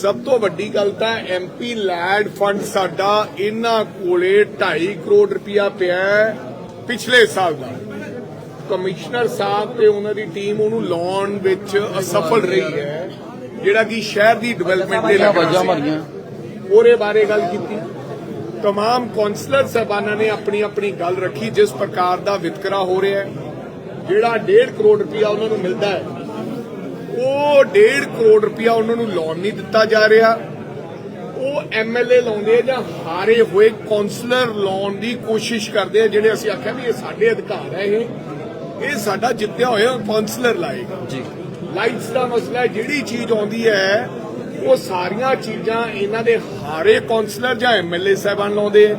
ਸਭ ਤੋਂ ਵੱਡੀ ਗੱਲ ਤਾਂ ਐਮਪੀ ਲੈਡ ਫੰਡ ਸਾਡਾ ਇਹਨਾਂ ਕੋਲੇ 2.5 ਕਰੋੜ ਰੁਪਇਆ ਪਿਆ ਹੈ ਪਿਛਲੇ ਸਾਲ ਦਾ ਕਮਿਸ਼ਨਰ ਸਾਹਿਬ ਤੇ ਉਹਨਾਂ ਦੀ ਟੀਮ ਉਹਨੂੰ ਲਾਉਣ ਵਿੱਚ ਅਸਫਲ ਰਹੀ ਹੈ ਜਿਹੜਾ ਕਿ ਸ਼ਹਿਰ ਦੀ ਡਿਵੈਲਪਮੈਂਟ ਦੇ ਵਜ੍ਹਾ ਲੱਗਣਾ ਮਰੀਆਂ ਸੀ ਉਹਦੇ ਬਾਰੇ ਗੱਲ ਕੀਤੀ तमाम ਕੌਂਸਲਰ ਸਾਹਿਬਾਨਾਂ ਨੇ ਆਪਣੀ ਆਪਣੀ ਗੱਲ ਰੱਖੀ ਜਿਸ ਪ੍ਰਕਾਰ ਦਾ ਵਿਤਕਰਾ ਹੋ ਰਿਹਾ ਹੈ ਜਿਹੜਾ 1.5 ਕਰੋੜ ਰੁਪਇਆ ਉਹਨਾਂ ਨੂੰ ਮਿਲਦਾ ਹੈ ਉਹ 1.5 ਕਰੋੜ ਰੁਪਇਆ ਉਹਨਾਂ ਨੂੰ ਲੋਨ ਨਹੀਂ ਦਿੱਤਾ ਜਾ ਰਿਹਾ। ਉਹ ਐਮਐਲਏ ਲਾਉਂਦੇ ਆ ਜਾਂ ਹਾਰੇ ਹੋਏ ਕੌਂਸਲਰ ਲਾਉਣ ਦੀ ਕੋਸ਼ਿਸ਼ ਕਰਦੇ ਆ ਜਿਹੜੇ ਅਸੀਂ ਆਖਿਆ ਵੀ ਇਹ ਸਾਡੇ ਅਧਿਕਾਰ ਹੈ ਇਹ। ਇਹ ਸਾਡਾ ਜਿੱਤਿਆ ਹੋਇਆ ਕੌਂਸਲਰ ਲਾਏਗਾ। ਜੀ। ਲਾਈਟਸ ਦਾ ਮਸਲਾ ਜਿਹੜੀ ਚੀਜ਼ ਆਉਂਦੀ ਹੈ ਉਹ ਸਾਰੀਆਂ ਚੀਜ਼ਾਂ ਇਹਨਾਂ ਦੇ ਹਾਰੇ ਕੌਂਸਲਰ ਜਾਂ ਐਮਐਲਏ ਸਾਹਿਬਾਨ ਲਾਉਂਦੇ ਆ।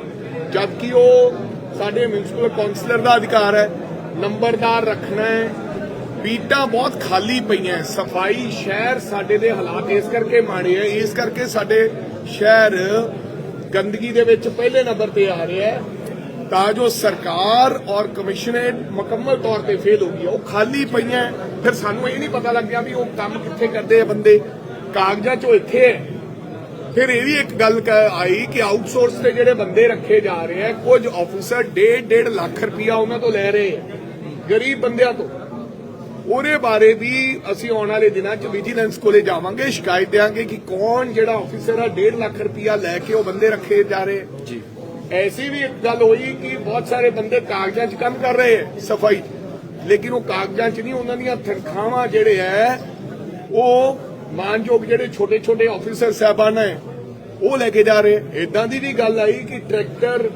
ਜਦਕਿ ਉਹ ਸਾਡੇ ਮਿਊਨਿਸਪਲ ਕੌਂਸਲਰ ਦਾ ਅਧਿਕਾਰ ਹੈ ਨੰਬਰਦਾਰ ਰੱਖਣਾ ਹੈ ਬੀਟਾਂ ਬਹੁਤ ਖਾਲੀ ਪਈਆਂ। ਸਫ਼ਾਈ ਸ਼ਹਿਰ ਸਾਡੇ ਦੇ ਹਾਲਾਤ ਇਸ ਕਰਕੇ ਮਾੜੇ ਹੈ ਇਸ ਕਰਕੇ ਸਾਡੇ ਸ਼ਹਿਰ ਗੰਦਗੀ ਦੇ ਵਿੱਚ ਪਹਿਲੇ ਨੰਬਰ ਤੇ ਆ ਰਿਹਾ ਹੈ। ਤਾਂ ਜੋ ਸਰਕਾਰ ਔਰ ਕਮਿਸ਼ਨਰੇਟ ਮੁਕੰਮਲ ਤੌਰ ਤੇ ਫੇਲ ਹੋ ਗਈ ਉਹ ਖਾਲੀ ਪਈਆਂ। ਫਿਰ ਸਾਨੂੰ ਇਹ ਨਹੀਂ ਪਤਾ ਲੱਗਿਆ ਵੀ ਉਹ ਕੰਮ ਕਿੱਥੇ ਕਰਦੇ ਆ ਬੰਦੇ। ਕਾਗਜ਼ਾਂ 'ਚ ਉਹ ਇੱਥੇ ਹੈ। ਫਿਰ ਇਹ ਵੀ ਇੱਕ ਗੱਲ ਆਈ ਕਿ ਆਊਟਸੋਰਸ ਤੇ ਜਿਹੜੇ ਬੰਦੇ ਰੱਖੇ ਜਾ ਰਹੇ ਆ, ਕੁਝ ਆਫੀਸਰ 1.5 ਲੱਖ ਰੁਪਇਆ ਉਹਨਾਂ ਤੋਂ ਲੈ ਰਹੇ ਆ। ਗਰੀਬ ਬੰਦਿਆਂ ਤੋਂ। ਉਹਦੇ ਬਾਰੇ ਵੀ ਅਸੀਂ ਆਉਣ ਵਾਲੇ ਦਿਨਾਂ 'ਚ ਵਿਜੀਲੈਂਸ ਕੋਲੇ ਜਾਵਾਂਗੇ ਸ਼ਿਕਾਇਤ ਦੇਵਾਂਗੇ ਕਿ ਕੌਣ ਜਿਹੜਾ ਆਫੀਸਰ ਆ 1.5 ਲੱਖ ਰੁਪਇਆ ਲੈ ਕੇ ਉਹ ਬੰਦੇ ਰੱਖੇ ਜਾ ਰਹੇ। ਜੀ ਐਸੀ ਵੀ ਇੱਕ ਗੱਲ ਹੋਈ ਕਿ ਬਹੁਤ ਸਾਰੇ ਬੰਦੇ ਕਾਗਜ਼ਾਂ 'ਚ ਕੰਮ ਕਰ ਰਹੇ ਹੈ ਸਫ਼ਾਈ 'ਚ। ਲੇਕਿਨ ਉਹ ਕਾਗਜ਼ਾਂ 'ਚ ਨਹੀਂ ਉਹਨਾਂ ਦੀਆਂ ਤਨਖਾਹਾਂ ਜਿਹੜੇ ਹੈ ਉਹ ਮਾਨਯੋਗ ਜਿਹੜੇ ਛੋਟੇ ਛੋਟੇ ਆਫੀਸਰ ਸਾਹਿਬਾਨ ਹੈ ਉਹ ਲੈ ਕੇ ਜਾ ਰਹੇ ਇਦਾਂ ਦੀ ਵੀ ਗੱਲ ਆਈ ਕਿ ਟਰੈਕਟਰ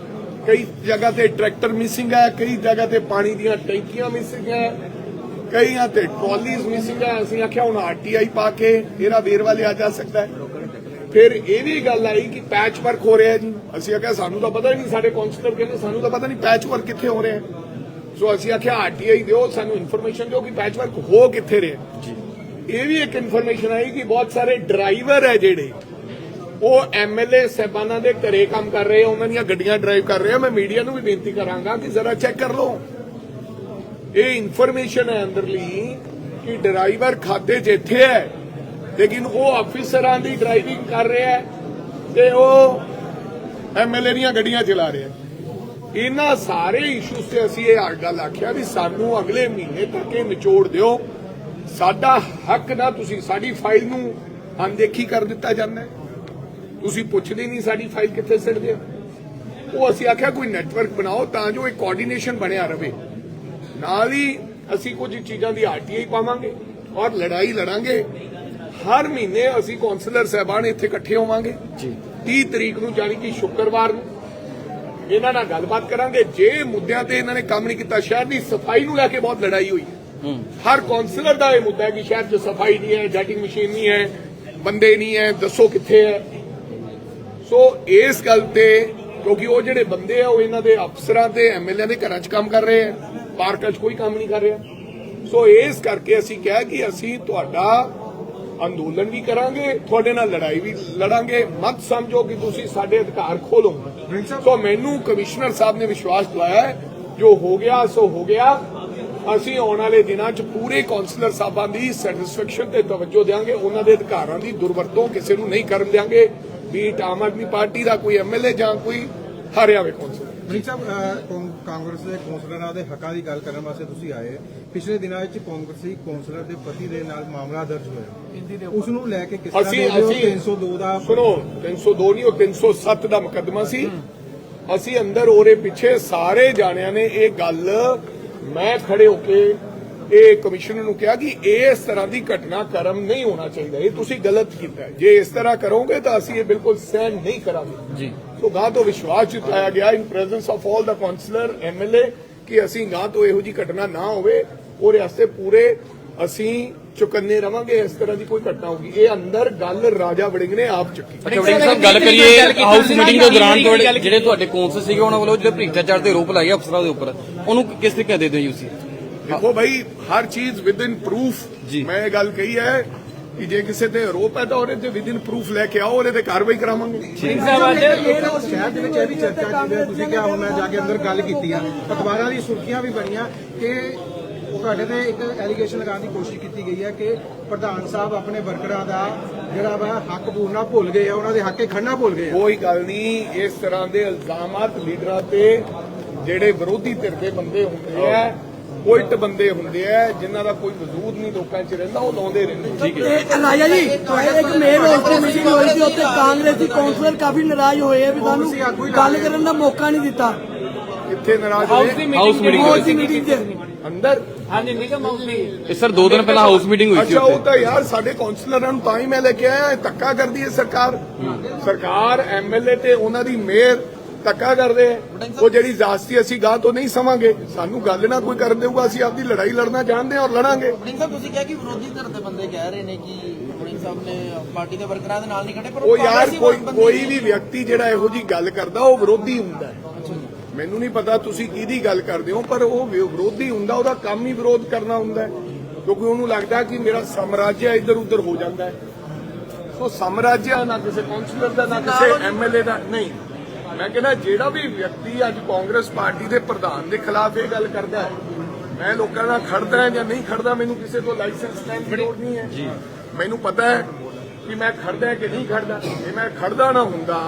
ਕਈ ਜਗ੍ਹਾ ਤੇ ਟਰੈਕਟਰ ਮਿਸਿੰਗ ਹੈ ਕਈ ਜਗ੍ਹਾ ਤੇ ਪਾਣੀ ਦੀਆਂ ਟੈਂਕੀਆਂ ਮਿਸਿੰਗ ਹੈ ਕਈਆਂ ਤੇ ਟਰਾਲੀਜ਼ ਮਿਸਿੰਗ ਹੈ ਅਸੀਂ ਆਖਿਆ ਹੁਣ ਆਰਟੀਆਈ ਪਾ ਕੇ ਇਹਦਾ ਵੇਰਵਾ ਲਿਆ ਜਾ ਸਕਦਾ ਹੈ। ਫਿਰ ਇਹ ਵੀ ਗੱਲ ਆਈ ਕਿ ਪੈਚ ਵਰਕ ਹੋ ਰਿਹਾ ਜੀ। ਅਸੀਂ ਆਖਿਆ ਸਾਨੂੰ ਤਾਂ ਪਤਾ ਹੀ ਨਹੀਂ ਸਾਡੇ ਕਾਉਂਸਲਰ ਕਹਿੰਦੇ ਸਾਨੂੰ ਤਾਂ ਪਤਾ ਨਹੀਂ ਪੈਚ ਵਰਕ ਕਿੱਥੇ ਹੋ ਰਿਹਾ ਸੋ ਅਸੀਂ ਆਖਿਆ ਆਰਟੀਆਈ ਦਿਓ ਸਾਨੂੰ ਇਨਫੋਰਮੇਸ਼ਨ ਦਿਓ ਕਿ ਪੈਚ ਵਰਕ ਹੋ ਕਿੱਥੇ ਰਿਹਾ ਜੀ। ਇਹ ਵੀ ਇੱਕ ਇਨਫੋਰਮੇਸ਼ਨ ਆਈ ਕਿ ਬਹੁਤ ਸਾਰੇ ਡਰਾਈਵਰ ਹੈ ਜਿਹੜੇ ਉਹ ਐਮਐਲਏ ਸਹਿਬਾਨਾਂ ਦੇ ਘਰੇ ਕੰਮ ਕਰ ਰਹੇ ਆ ਉਹਨਾਂ ਦੀਆਂ ਗੱਡੀਆਂ ਡਰਾਈਵ ਕਰ ਰਹੇ ਆ। ਮੈਂ ਮੀਡੀਆ ਨੂੰ ਵੀ ਬੇਨਤੀ ਕਰਾਂਗਾ ਕਿ ਜ਼ਰਾ ਚੈੱਕ ਕਰ ਲਓ। ਇਹ ਇਨਫੋਰਮੇਸ਼ਨ ਹੈ ਅੰਦਰਲੀ ਕਿ ਡਰਾਈਵਰ ਖਾਤੇ 'ਚ ਇੱਥੇ ਹੈ, ਲੇਕਿਨ ਉਹ ਅਫੀਸਰਾਂ ਦੀ ਡਰਾਈਵਿੰਗ ਕਰ ਰਿਹਾ ਹੈ ਤੇ ਉਹ ਐਮਐਲਏ ਦੀਆਂ ਗੱਡੀਆਂ ਚਲਾ ਰਿਹਾ ਇਹਨਾਂ ਸਾਰੇ ਇਸ਼ੂਸ ਤੇ ਅਸੀਂ ਇਹ ਗੱਲ ਆਖਿਆ ਵੀ ਸਾਨੂੰ ਅਗਲੇ ਮਹੀਨੇ ਤੱਕ ਇਹ ਨਿਚੋੜ ਦਿਓ। ਸਾਡਾ ਹੱਕ ਨਾ ਤੁਸੀਂ ਸਾਡੀ ਫਾਈਲ ਨੂੰ ਅਣਦੇਖੀ ਕਰ ਦਿੱਤਾ ਜਾਂਦਾ ਤੁਸੀਂ ਪੁੱਛਦੇ ਨਹੀਂ ਸਾਡੀ ਫਾਈਲ ਕਿੱਥੇ ਸਿੱਟਦੇ ਹੋ। ਉਹ ਅਸੀਂ ਆਖਿਆ ਕੋਈ ਨੈਟਵਰਕ ਬਣਾਓ ਤਾਂ ਜੋ ਇੱਕ ਕੋਆਰਡੀਨੇਸ਼ਨ ਬਣਿਆ ਰਹੇ। ਨਾਲ ਹੀ ਅਸੀਂ ਕੁਝ ਚੀਜ਼ਾਂ ਦੀ ਆਰਟੀਆਈ ਪਾਵਾਂਗੇ ਔਰ ਲੜਾਈ ਲੜਾਂਗੇ। ਹਰ ਮਹੀਨੇ ਅਸੀਂ ਕਾਉਂਸਲਰ ਸਹਿਬਾਨ ਇੱਥੇ ਇਕੱਠੇ ਹੋਵਾਂਗੇ। ਜੀ। 30 ਤਰੀਕ ਨੂੰ ਜਾਨੀ ਕਿ ਸ਼ੁੱਕਰਵਾਰ ਨੂੰ ਇਹਨਾਂ ਨਾਲ ਗੱਲਬਾਤ ਕਰਾਂਗੇ। ਜੇ ਮੁੱਦਿਆਂ ਤੇ ਇਹਨਾਂ ਨੇ ਕੰਮ ਨਹੀਂ ਕੀਤਾ ਸ਼ਹਿਰ ਦੀ ਸਫ਼ਾਈ ਨੂੰ ਲੈ ਕੇ ਬਹੁਤ ਲੜਾਈ ਹੋਈ। ਹਰ ਕਾਉਂਸਲਰ ਦਾ ਇਹ ਮੁੱਦਾ ਹੈ ਕਿ ਸ਼ਹਿਰ 'ਚ ਸਫ਼ਾਈ ਨਹੀਂ ਹੈ ਜੈਟਿੰਗ ਮਸ਼ੀਨ ਨਹੀਂ ਹੈ ਬੰਦੇ ਨਹੀਂ ਹੈ ਦੱਸੋ ਕਿੱਥੇ ਹੈ। ਸੋ ਇਸ ਗੱਲ ਤੇ ਕਿਉਂਕਿ ਉਹ ਜਿਹੜੇ ਬੰਦੇ ਆ ਉਹ ਇਹਨਾਂ ਦੇ ਅਫਸਰਾਂ ਤੇ ਐਮਐਲਏ ਦੇ ਘਰਾਂ 'ਚ ਕੰਮ ਕਰ ਰਹੇ ਆ ਪਾਰਕਾਂ 'ਚ ਕੋਈ ਕੰਮ ਨਹੀਂ ਕਰ ਰਿਹਾ। ਸੋ ਇਸ ਕਰਕੇ ਅਸੀਂ ਕਿਹਾ ਕਿ ਅਸੀਂ ਤੁਹਾਡਾ ਅੰਦੋਲਨ ਵੀ ਕਰਾਂਗੇ, ਤੁਹਾਡੇ ਨਾਲ ਲੜਾਈ ਵੀ ਲੜਾਂਗੇ। ਮਤ ਸਮਝੋ ਕਿ ਤੁਸੀਂ ਸਾਡੇ ਅਧਿਕਾਰ ਖੋਲੋ। ਸੋ ਮੈਨੂੰ ਕਮਿਸ਼ਨਰ ਸਾਹਿਬ ਨੇ ਵਿਸ਼ਵਾਸ ਦਿਲਾਇਆ ਜੋ ਹੋ ਗਿਆ, ਸੋ ਹੋ ਗਿਆ। ਅਸੀਂ ਆਉਣ ਵਾਲੇ ਦਿਨਾਂ 'ਚ ਪੂਰੇ ਕਾਉਂਸਲਰ ਸਾਹਿਬਾਂ ਦੀ ਸੈਟੀਸਫੈਕਸ਼ਨ ਤੇ ਤਵੱਜੋ ਦੇਵਾਂਗੇ ਉਹਨਾਂ ਦੇ ਅਧਿਕਾਰਾਂ ਦੀ ਦੁਰਵਰਤੋਂ ਕਿਸੇ ਨੂੰ ਨਹੀਂ ਕਰਨ ਦੇਵਾਂਗੇ ਵੀ ਆਮ ਆਦਮੀ ਪਾਰਟੀ ਦਾ ਕੋਈ ਐਮਐਲਏ ਜਾਂ ਕੋਈ ਹਾਰਿਆ ਹੋਵੇ ਕਾਉਂਸਲਰ ਜੀ ਸਾਹਿਬ ਅਹ, ਕੌਂ- ਕਾਂਗਰਸ ਦੇ ਕੌਂਸਲਰਾਂ ਦੇ ਹੱਕਾਂ ਦੀ ਗੱਲ ਕਰਨ ਵਾਸਤੇ ਤੁਸੀਂ ਆਏ। ਪਿਛਲੇ ਦਿਨਾਂ ਵਿੱਚ ਕਾਂਗਰਸੀ ਕੌਂਸਲਰ ਦੇ ਪਤੀ ਦੇ ਨਾਲ ਮਾਮਲਾ ਦਰਜ ਹੋਇਆ। ਉਸ ਨੂੰ ਲੈ ਕੇ ਕਿਸ ਤਰ੍ਹਾਂ ਅਸੀਂ ਦੇ ਅਸੀਂ 302 ਦਾ ਸੁਣੋ 302 ਨਹੀਂ ਉਹ 307 ਦਾ ਮੁਕੱਦਮਾ ਸੀ। ਅਸੀਂ ਅੰਦਰ ਉਹਦੇ ਪਿੱਛੇ ਸਾਰੇ ਜਾਣਿਆਂ ਨੇ ਇਹ ਗੱਲ ਮੈਂ ਖੜੇ ਹੋ ਕੇ ਇਹ ਕਮਿਸ਼ਨਰ ਨੂੰ ਕਿਹਾ ਕਿ ਇਸ ਤਰ੍ਹਾਂ ਦੀ ਘਟਨਾ ਕਰਮ ਨਹੀਂ ਹੋਣਾ ਚਾਹੀਦਾ। ਇਹ ਤੁਸੀਂ ਗਲਤ ਕੀਤਾ। ਹੈ। ਜੇ ਇਸ ਤਰ੍ਹਾਂ ਕਰੋਗੇ ਤਾਂ ਅਸੀਂ ਇਹ ਬਿਲਕੁਲ ਸਹਿਣ ਨਹੀਂ ਕਰਾਂਗੇ। ਜੀ। ਸੋ ਗਾਂ ਤੋਂ ਵਿਸ਼ਵਾਸ ਜਤਾਇਆ ਗਿਆ ਇਨ ਪ੍ਰੈਜ਼ੈਂਸ ਆਫ ਆਲ ਦਾ ਕਾਉਂਸਲਰ ਐਮਐਲਏ ਕਿ ਅਸੀਂ ਗਾਂ ਤੋਂ ਇਹੋ ਜੀ ਘਟਨਾ ਨਾ ਹੋਵੇ। ਉਹਦੇ ਵਾਸਤੇ ਪੂਰੇ ਅਸੀਂ ਚੁਕੰਨੇ ਰਵਾਂਗੇ ਇਸ ਤਰ੍ਹਾਂ ਦੀ ਕੋਈ ਘਟਨਾ ਹੋਗੀ ਇਹ ਅੰਦਰ ਗੱਲ ਰਾਜਾ ਵੜਿੰਗ ਨੇ ਆਪ ਚੱਕੀ। ਅੱਛਾ ਵੜਿੰਗ ਸਾਹਿਬ ਗੱਲ ਕਰੀਏ ਹਾਊਸ ਮੀਟਿੰਗ ਦੇ ਦੌਰਾਨ ਤੁਹਾਡੇ ਜਿਹੜੇ ਤੁਹਾਡੇ ਕੌਂਸਲ ਸੀਗੇ ਉਹਨਾਂ ਵੱਲੋਂ ਜਿਹੜੇ ਭ੍ਰਿਸ਼ਟਾਚਾਰ ਦੇ ਆਰੋਪ ਲਾਏ ਅਫਸਰਾਂ ਦੇ ਉੱਪਰ ਉਹਨੂੰ ਕਿਸ ਤਰੀਕੇ ਦੇ ਦਿਓ ਜੀ ਤੁਸੀਂ? ਦੇਖੋ ਭਾਈ ਹਰ ਚੀਜ਼ ਵਿਦ ਇਨ ਪ੍ਰੂਫ ਜੀ। ਮੈਂ ਇਹ ਗੱਲ ਕਹੀ ਹੈ ਕਿ ਜੇ ਕਿਸੇ ਤੇ ਆਰੋਪ ਹੈ ਤਾਂ ਉਹਦੇ ਤੇ ਵਿਦ ਇਨ ਪ੍ਰੂਫ ਲੈ ਕੇ ਆਓ ਉਹਦੇ ਤੇ ਕਾਰਵਾਈ ਕਰਾਵਾਂਗੇ। ਸ਼ਹਿਰ ਦੇ ਵਿੱਚ ਇਹ ਵੀ ਚਰਚਾ ਜਿਵੇਂ ਤੁਸੀਂ ਕਿਹਾ ਹੁਣ ਮੈਂ ਜਾ ਕੇ ਅੰਦਰ ਗੱਲ ਕੀਤੀ ਆ। ਅਖਬਾਰਾਂ ਦੀ ਸੁਰਖੀਆਂ ਵੀ ਬਣੀਆਂ ਕਿ ਤੁਹਾਡੇ ਤੇ ਇੱਕ ਐਲੀਗੇਸ਼ਨ ਲਗਾਉਣ ਦੀ ਕੋਸ਼ਿਸ਼ ਕੀਤੀ ਗਈ ਹੈ ਕਿ ਪ੍ਰਧਾਨ ਸਾਹਿਬ ਆਪਣੇ ਵਰਕਰਾਂ ਦਾ ਜਿਹੜਾ ਵਾ ਹੱਕ ਪੂਰਨਾ ਭੁੱਲ ਗਏ ਆ ਉਹਨਾਂ ਦੇ ਹੱਕੇ ਖੜਨਾ ਭੁੱਲ ਗਏ ਆ। ਕੋਈ ਗੱਲ ਨਹੀਂ ਇਸ ਤਰ੍ਹਾਂ ਦੇ ਇਲਜ਼ਾਮਾਤ ਲੀਡਰਾਂ ਤੇ ਜਿਹੜੇ ਵਿਰੋਧੀ ਧਿਰ ਦੇ ਬੰਦੇ ਹੁੰਦੇ ਆ ਉਲਟ ਬੰਦੇ ਹੁੰਦੇ ਆ ਜਿਨ੍ਹਾਂ ਦਾ ਕੋਈ ਵਜੂਦ ਨਹੀਂ ਲੋਕਾਂ 'ਚ ਰਹਿੰਦਾ ਉਹ ਲਾਉਂਦੇ ਰਹਿੰਦੇ ਠੀਕ ਇਹ ਰਾਜਾ ਜੀ। ਤੁਹਾਡੇ ਇੱਕ ਮੇਲ ਹੋਸਟਲ ਮੀਟਿੰਗ ਹੋਈ ਸੀ ਉੱਥੇ ਕਾਂਗਰਸੀ ਕੌਂਸਲਰ ਕਾਫੀ ਨਾਰਾਜ਼ ਹੋਏ ਆ ਵੀ ਸਾਨੂੰ ਗੱਲ ਕਰਨ ਦਾ ਮੌਕਾ ਨਹੀਂ ਦਿੱਤਾ। ਕਿੱਥੇ ਨਾਰਾਜ਼ ਹੋਏ? ਹਾਊਸ ਮੀਟਿੰਗ ਹਾਊਸ ਦੀ ਮੀਟਿੰਗ 'ਚ। ਅੰਦਰ? ਇਹ ਸਰ ਦੋ ਦਿਨ ਪਹਿਲਾਂ ਹਾਊਸ ਮੀਟਿੰਗ ਹੋਈ ਸੀ ਅੱਛਾ ਉਹ ਤਾਂ ਯਾਰ ਸਾਡੇ ਕੌਂਸਲਰਾਂ ਨੂੰ ਤਾਂ ਹੀ ਮੈਂ ਲੈ ਕੇ ਆਇਆ ਇਹ ਧੱਕਾ ਕਰਦੀ ਹੈ ਸਰਕਾਰ। ਸਰਕਾਰ ਐਮਐਲਏ ਤੇ ਉਹਨਾਂ ਦੀ ਮੇਅਰ ਧੱਕਾ ਕਰਦੇ ਹੈ ਉਹ ਜਿਹੜੀ ਜ਼ਾਸਤੀ ਅਸੀਂ ਗਾਹ ਤੋਂ ਨਹੀਂ ਸਮਾਂਗੇ ਸਾਨੂੰ ਗੱਲ ਨਾ ਕੋਈ ਕਰਨ ਦੇਊਗਾ ਅਸੀਂ ਆਪਦੀ ਲੜਾਈ ਲੜਨਾ ਜਾਣਦੇ ਹਾਂ ਔਰ ਲੜਾਂਗੇ। ਵੜਿੰਗ ਸਾਹਿਬ ਤੁਸੀਂ ਕਿਹਾ ਕਿ ਵਿਰੋਧੀ ਧਿਰ ਦੇ ਬੰਦੇ ਕਹਿ ਰਹੇ ਨੇ ਕਿ ਵੜਿੰਗ ਸਾਹਿਬ ਨੇ ਪਾਰਟੀ ਦੇ ਵਰਕਰਾਂ ਦੇ ਨਾਲ ਨਹੀਂ ਖੜੇ ਪਰ ਉਹ ਯਾਰ ਕੋਈ ਕੋਈ ਵੀ ਵਿਅਕਤੀ ਜਿਹੜਾ ਇਹੋ ਜੀ ਗੱਲ ਕਰਦਾ ਉਹ ਵਿਰੋਧੀ ਹੁੰਦਾ ਹੈ। ਮੈਨੂੰ ਨਹੀਂ ਪਤਾ ਤੁਸੀਂ ਕਿਹਦੀ ਗੱਲ ਕਰਦੇ ਹੋ ਪਰ ਉਹ ਵਿਰੋਧੀ ਹੁੰਦਾ ਉਹਦਾ ਕੰਮ ਹੀ ਵਿਰੋਧ ਕਰਨਾ ਹੁੰਦਾ ਕਿਉਂਕਿ ਉਹਨੂੰ ਲੱਗਦਾ ਕਿ ਮੇਰਾ ਸਾਮਰਾਜ ਇੱਧਰ ਉੱਧਰ ਹੋ ਜਾਂਦਾ ਹੈ। ਸੋ ਸਾਮਰਾਜ ਨਾ ਕਿਸੇ ਕੌਂਸਲਰ ਦਾ ਨਾ ਕਿਸੇ ਐਮਐਲਏ ਦਾ। ਨਹੀਂ। ਮੈਂ ਕਹਿੰਦਾ ਜਿਹੜਾ ਵੀ ਵਿਅਕਤੀ ਅੱਜ ਕਾਂਗਰਸ ਪਾਰਟੀ ਦੇ ਪ੍ਰਧਾਨ ਦੇ ਖਿਲਾਫ ਇਹ ਗੱਲ ਕਰਦਾ ਹੈ ਮੈਂ ਲੋਕਾਂ ਨਾਲ ਖੜਦਾ ਹਾਂ ਜਾਂ ਨਹੀਂ ਖੜਦਾ ਮੈਨੂੰ ਕਿਸੇ ਤੋਂ ਲਾਇਸੈਂਸ ਲੈਣ ਦੀ ਲੋੜ ਨਹੀਂ ਹੈ। ਮੈਨੂੰ ਪਤਾ ਹੈ ਕਿ ਮੈਂ ਖੜਦਾ ਕਿ ਨਹੀਂ ਖੜਦਾ। ਜੇ ਮੈਂ ਖੜਦਾ ਨਾ ਹੁੰਦਾ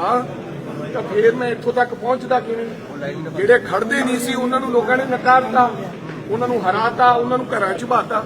ਤਾਂ ਫਿਰ ਮੈਂ ਇੱਥੋਂ ਤੱਕ ਪਹੁੰਚਦਾ ਕਿਵੇਂ? ਜਿਹੜੇ ਖੜਦੇ ਨਹੀਂ ਸੀ ਉਹਨਾਂ ਨੂੰ ਲੋਕਾਂ ਨੇ ਨਕਾਰਤਾ ਉਹਨਾਂ ਨੂੰ ਹਰਾਤਾ ਉਹਨਾਂ ਨੂੰ ਘਰਾਂ ਚ ਬਾਤਾ